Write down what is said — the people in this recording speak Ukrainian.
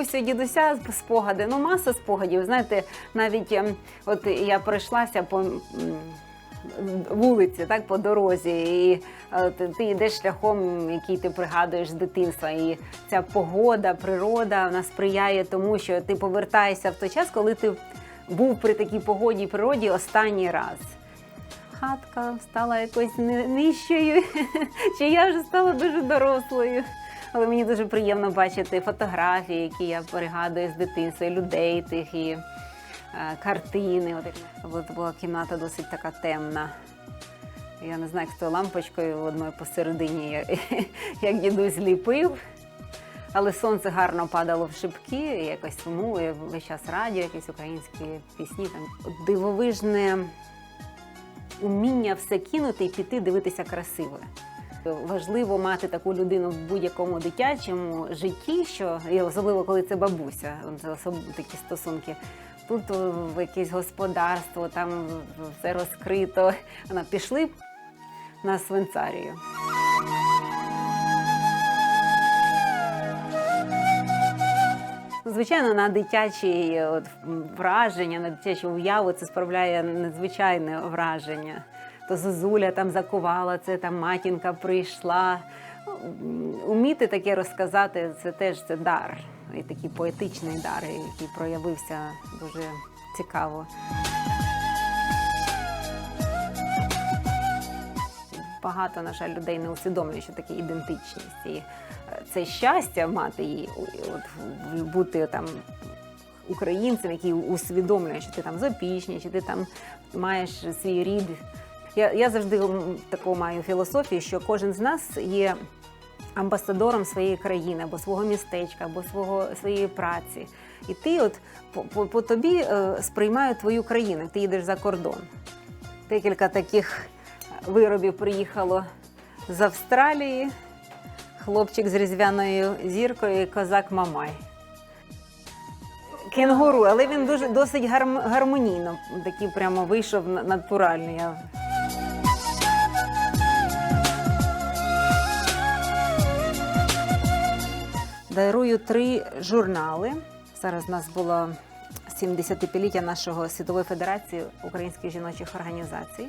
бабусю і дідуся спогади. Ну, маса спогадів. Знаєте, навіть ем, от я пройшлася по. Вулиці, так по дорозі, і е, ти, ти йдеш шляхом, який ти пригадуєш з дитинства. І ця погода, природа вона сприяє тому, що ти повертаєшся в той час, коли ти був при такій погоді і природі останній раз. Хатка стала якось ни- нижчою, чи я вже стала дуже дорослою. Але мені дуже приємно бачити фотографії, які я пригадую з дитинства, людей тих і е, картини. От, була кімната досить така темна. Я не знаю, з лампочкою одною посередині, як, як дідусь ліпив. Але сонце гарно падало в шибки, якось тому весь час радіо, якісь українські пісні. Там дивовижне уміння все кинути і піти дивитися красиве. Важливо мати таку людину в будь-якому дитячому житті, що і особливо коли це бабуся, це особ... такі стосунки. Тут в якесь господарство, там все розкрито. Вона пішли на свинцарію. Звичайно, на дитячі е, враження, на дитячу уяву це справляє надзвичайне враження. То Зозуля там закувала це, там матінка прийшла. Ну, Уміти таке розказати, це теж це дар, і такий поетичний дар, який проявився дуже цікаво. Багато, на жаль, людей не усвідомлює, що таке ідентичність. І е, це щастя мати її, от, бути там українцем, який усвідомлює, що ти там з Опішні, що ти там маєш свій рід. Я, я завжди таку маю філософію, що кожен з нас є амбасадором своєї країни, або свого містечка, або свого, своєї праці. І ти, от по, по, тобі е, сприймають твою країну, ти їдеш за кордон. Декілька таких виробів приїхало з Австралії. Хлопчик з різдвяною зіркою козак Мамай. Кенгуру, але він дуже досить гарм- гармонійно, такий прямо вийшов на- натуральний. Дарую три журнали. Зараз у нас було 75-ліття нашого світової федерації українських жіночих організацій.